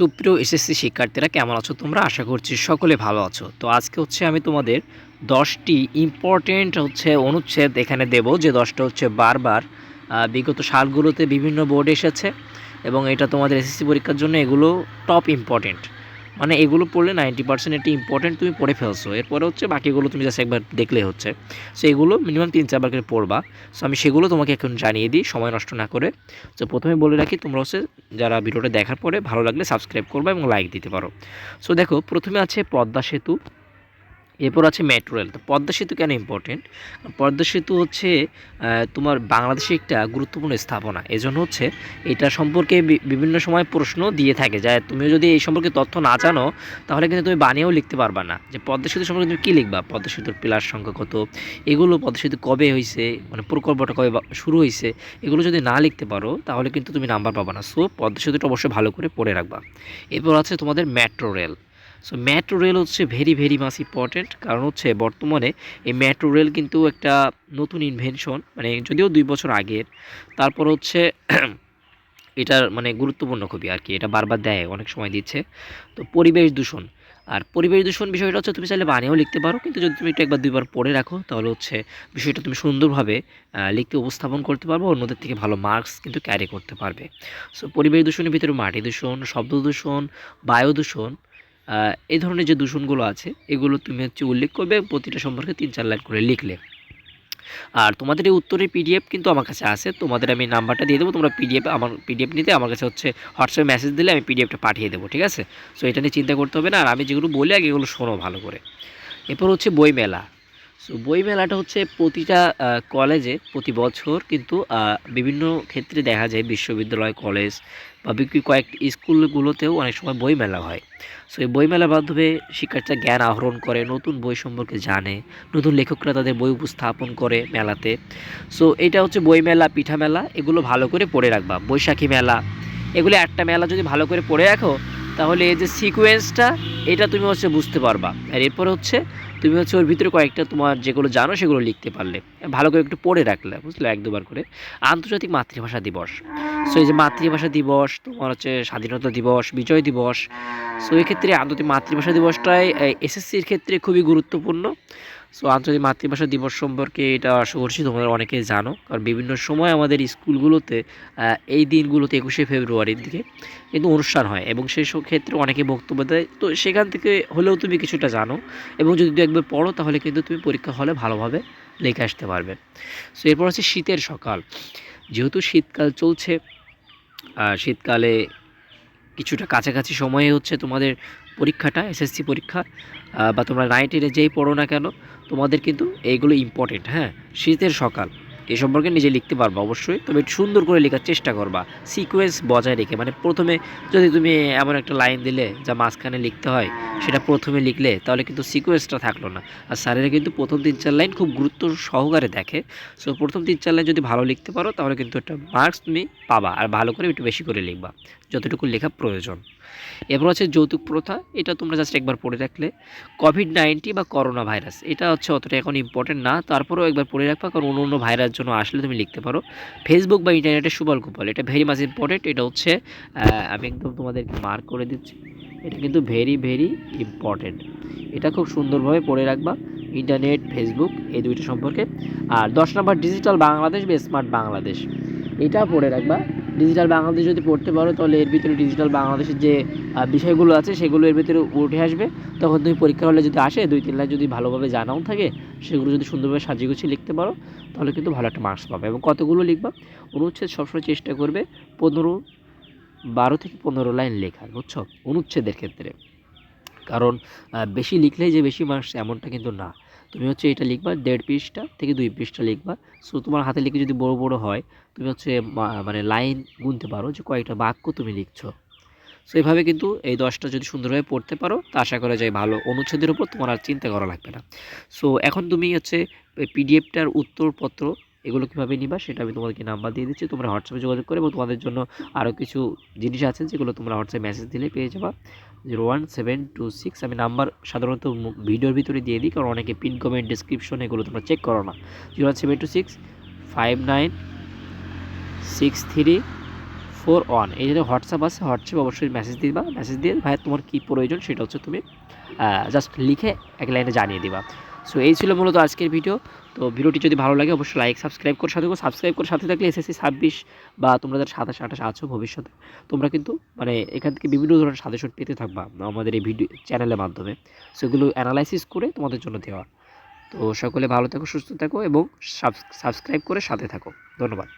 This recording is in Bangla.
সুপ্রিয় এসএসসি শিক্ষার্থীরা, কেমন আছো তোমরা? আশা করছি সকলে ভালো আছো। তো আজকে হচ্ছে আমি তোমাদের দশটি ইম্পর্টেন্ট হচ্ছে অনুচ্ছেদ এখানে দেব। যে দশটা হচ্ছে বারবার বিগত সালগুলোতে বিভিন্ন বোর্ড এসেছে এবং এটা তোমাদের এসএসসি পরীক্ষার জন্য এগুলো টপ ইম্পর্টেন্ট মানে এগুলো পড়লে নাইনটি পার্সেন্ট একটি ইম্পর্টেন্ট তুমি পড়ে ফেলছো। এরপরে হচ্ছে বাকিগুলো তুমি জাস্ট একবার দেখলে হচ্ছে। সো এগুলো মিনিমাম তিন চারবার করে পড়বা। সো আমি সেগুলো তোমাকে এখন জানিয়ে দিই, সময় নষ্ট না করে। তো প্রথমে বলে রাখি, তোমরা হচ্ছে যারা ভিডিওটা দেখার পরে ভালো লাগলে সাবস্ক্রাইব করবা এবং লাইক দিতে পারো। সো দেখো, প্রথমে আছে পদ্মা সেতু। এরপর আছে মেট্রো রেল তো পদ্মা সেতু কেন ইম্পর্টেন্ট পদ্মা সেতু হচ্ছে তোমার বাংলাদেশে একটা গুরুত্বপূর্ণ স্থাপনা। এজন্য হচ্ছে এটা সম্পর্কে বিভিন্ন সময় প্রশ্ন দিয়ে থাকে যে, তুমিও যদি এই সম্পর্কে তথ্য না জানো, তাহলে কিন্তু তুমি বানিয়েও লিখতে পারবা না। যে পদ্মা সেতু সম্পর্কে তুমি কী লিখবা? পদ্মা সেতুর পিলার সংখ্যা কত? এগুলো পদ্মা সেতু কবে হয়েছে মানে প্রকল্পটা কবে শুরু হয়েছে এগুলো যদি না লিখতে পারো, তাহলে কিন্তু তুমি নাম্বার পাবা না। সো পদ্মা সেতুটা অবশ্যই ভালো করে পড়ে রাখবা। এরপর আছে তোমাদের metro rail so metro rail হচ্ছে ভেরি ভেরি মাস ইম্পর্টেন্ট কারণ হচ্ছে বর্তমানে এই মেট্রো রেল কিন্তু একটা নতুন ইনভেনশন মানে যদিও দুই বছর আগের, তারপর হচ্ছে এটার মানে গুরুত্বপূর্ণ খুবই আর কি, এটা বারবার দেয়, অনেক সময় দিচ্ছে। তো পরিবেশ দূষণ, আর পরিবেশ দূষণ বিষয়টা হচ্ছে তুমি চাইলে বানিয়েও লিখতে পারো, কিন্তু যদি তুমি একটু একবার দুইবার পড়ে রাখো, তাহলে হচ্ছে বিষয়টা তুমি সুন্দরভাবে লিখতে উপস্থাপন করতে পারবে, অন্যদের থেকে ভালো মার্কস কিন্তু ক্যারি করতে পারবে। সো পরিবেশ দূষণের ভিতরে মাটি দূষণ, শব্দ দূষণ, বায়ু দূষণ এই ধরনের যে দূষণগুলো আছে, এগুলো তুমি হচ্ছে উল্লেখ করবে, প্রতিটা সম্পর্কে তিন চার লাইন করে লিখলে। আর তোমাদের এই উত্তরের পিডিএফ কিন্তু আমার কাছে আছে, তোমাদের আমি নাম্বারটা দিয়ে দেবো, তোমরা পিডিএফ আমার পিডিএফ নিতে আমার কাছে হচ্ছে হোয়াটসঅ্যাপে মেসেজ দিলে আমি পিডিএফটা পাঠিয়ে দেবো, ঠিক আছে? সো এটা নিয়ে চিন্তা করতে হবে না, আর আমি যেগুলো বলি আগে এগুলো শোনো ভালো করে। এরপর হচ্ছে বই মেলা সো বই মেলাটা হচ্ছে প্রতিটা কলেজে প্রতি বছর কিন্তু বিভিন্ন ক্ষেত্রে দেখা যায় বিশ্ববিদ্যালয় কলেজ বা বিক্রি কয়েক স্কুলগুলোতেও অনেক সময় বই মেলা হয়। সো এই বই মেলার মাধ্যমে শিক্ষার্থীরা জ্ঞান আহরণ করে, নতুন বই সম্পর্কে জানে, নতুন লেখকরা তাদের বই উপস্থাপন করে মেলাতে। সো এটা হচ্ছে বই মেলা পিঠা মেলা এগুলো ভালো করে পড়ে রাখবা। বৈশাখী মেলা, এগুলো একটা মেলা যদি ভালো করে পড়ে রাখো, তাহলে এই যে সিকোয়েন্সটা এটা তুমি হচ্ছে বুঝতে পারবা। আর এরপর হচ্ছে তুমি হচ্ছে ওর ভিতরে কয়েকটা তোমার যেগুলো জানো সেগুলো লিখতে পারলে। ভালো করে একটু পড়ে রাখলে, বুঝলে? এক দুবার করে। আন্তর্জাতিক মাতৃভাষা দিবস। সো এই যে মাতৃভাষা দিবস, তোমার হচ্ছে স্বাধীনতা দিবস, বিজয় দিবস। সো এক্ষেত্রে আন্তর্জাতিক মাতৃভাষা দিবসটাই এসএসসির ক্ষেত্রে খুবই গুরুত্বপূর্ণ। সো আন্তর্জাতিক মাতৃভাষা দিবস সম্পর্কে এটা আশা করছি তোমরা অনেকে জানো। কারণ বিভিন্ন সময় আমাদের স্কুলগুলোতে এই দিনগুলোতে একুশে ফেব্রুয়ারির দিকে কিন্তু অনুষ্ঠান হয় এবং সেই সব ক্ষেত্রে অনেকে বক্তব্য দেয়। তো সেখান থেকে হলেও তুমি কিছুটা জানো এবং যদি দু একবার পড়ো তাহলে কিন্তু তুমি পরীক্ষা হলে ভালোভাবে লিখে আসতে পারবে। সো এরপর হচ্ছে শীতের সকাল। যেহেতু শীতকাল চলছে শীতকালে কিছুটা কাছাকাছি সময়ে হচ্ছে তোমাদের পরীক্ষাটা এসএসসি পরীক্ষা বা তোমরা নাইন টেনে যেই পড়ো না কেন, তোমাদের কিন্তু এইগুলো ইম্পর্টেন্ট হ্যাঁ? শীতের সকাল, এ সম্পর্কে নিজে লিখতে পারবা অবশ্যই, তবে সুন্দর করে লেখার চেষ্টা করবা সিকোয়েন্স বজায় রেখে মানে প্রথমে যদি তুমি এমন একটা লাইন দিলে যা মাঝখানে লিখতে হয়, সেটা প্রথমে লিখলে তাহলে কিন্তু সিকোয়েন্সটা থাকল না। আর স্যারেরা কিন্তু প্রথম তিন চার লাইন খুব গুরুত্ব সহকারে দেখে সো প্রথম তিন চার লাইন যদি ভালো লিখতে পারো, তাহলে কিন্তু একটা মার্কস তুমি পাবা, আর ভালো করে একটু বেশি করে লিখবা, যতটুকু লেখা প্রয়োজন। এরপর হচ্ছে যৌতুক প্রথা, এটা তোমরা জাস্ট একবার পড়ে রাখলে। কোভিড নাইন্টিন বা করোনা ভাইরাস এটা হচ্ছে অতটা এখন ইম্পর্টেন্ট না, তারপরেও একবার পড়ে রাখবা, কারণ অন্য অন্য ভাইরাস জন্য আসলে তুমি লিখতে পারো। ফেসবুক বা ইন্টারনেটে সুবল কুপল, এটা ভেরি মাছ ইম্পর্টেন্ট এটা হচ্ছে আমি একদম তোমাদেরকে মার্ক করে দিচ্ছি, এটা কিন্তু ভেরি ভেরি ইম্পর্টেন্ট এটা খুব সুন্দরভাবে পড়ে রাখবা ইন্টারনেট ফেসবুক এই দুইটা সম্পর্কে। আর দশ নম্বর ডিজিটাল বাংলাদেশ বা স্মার্ট বাংলাদেশ, এটা পড়ে রাখবা। ডিজিটাল বাংলাদেশ যদি পড়তে পারো, তাহলে এর ভিতরে ডিজিটাল বাংলাদেশের যে বিষয়গুলো আছে, সেগুলো এর ভিতরে উঠে আসবে। তখন তুমি পরীক্ষা হলে যদি আসে, দুই তিন লাইন যদি ভালোভাবে জানাও থাকে, সেগুলো যদি সুন্দরভাবে সাজিয়ে গুছিয়ে লিখতে পারো, তাহলে কিন্তু ভালো একটা মার্কস পাবে। এবং কতগুলো লিখবা? অনুচ্ছেদ সবসময় চেষ্টা করবে পনেরো, বারো থেকে পনেরো লাইন লেখার, বুঝছ? অনুচ্ছেদের ক্ষেত্রে। কারণ বেশি লিখলেই যে বেশি মার্কস এমনটা কিন্তু না। তুমি হচ্ছে এটা লিখবা দেড় পৃষ্ঠা থেকে দুই পৃষ্ঠা লিখবা। সো তোমার হাতে লিখে যদি বড় বড় হয়, তুমি হচ্ছে মানে লাইন গুনতে পারো যে কয়েকটা বাক্য তুমি লিখছো। সো এইভাবে কিন্তু এই দশটা যদি সুন্দরভাবে পড়তে পারো, তা আশা করা যায় ভালো অনুচ্ছেদের উপর তোমার আর চিন্তা করা লাগবে না। সো এখন তুমি হচ্ছে পিডিএফটার উত্তরপত্র, এগুলো কীভাবে নিবা সেটা আমি তোমাদেরকে নাম্বার দিয়ে দিচ্ছি। তোমরা হোয়াটসঅ্যাপে যোগাযোগ করে এবং তোমাদের জন্য আরও কিছু জিনিস আছে যেগুলো তোমরা হোয়াটসঅ্যাপ মেসেজ দিলে পেয়ে যাবা। Zero one seven two six আমি নাম্বার সাধারণত ভিডিওর ভিতরে দিয়ে দিই, কারণ অনেকে পিন কমেন্ট ডিসক্রিপশন এগুলো তোমরা চেক করো না। Zero one seven two six, five nine, six three, four one. এই যে হোয়াটসঅ্যাপ আছে, হোয়াটসঅ্যাপ অবশ্যই মেসেজ দিবা। মেসেজ দিয়ে ভাই তোমার কী প্রয়োজন সেটা হচ্ছে তুমি জাস্ট লিখে এক লাইনে জানিয়ে দিবা। সো এই ছিল মূলত আজকের ভিডিও তো ভিডিওটি যদি ভালো লাগে, অবশ্যই লাইক সাবস্ক্রাইব করে সাথে সাবস্ক্রাইব করে সাথে থাকলে এসএসসি ছাব্বিশ বা তোমরা যারা সাতাশ, আঠাশ আছো ভবিষ্যতে, তোমরা কিন্তু মানে এখান থেকে বিভিন্ন ধরনের সাজেশন পেতে থাকবা আমাদের এই ভিডিও চ্যানেলের মাধ্যমে। সেগুলো অ্যানালাইসিস করে তোমাদের জন্য দেওয়া। তো সকলে ভালো থাকো, সুস্থ থাকো এবং সাবস্ক্রাইব করে সাথে থাকো। ধন্যবাদ।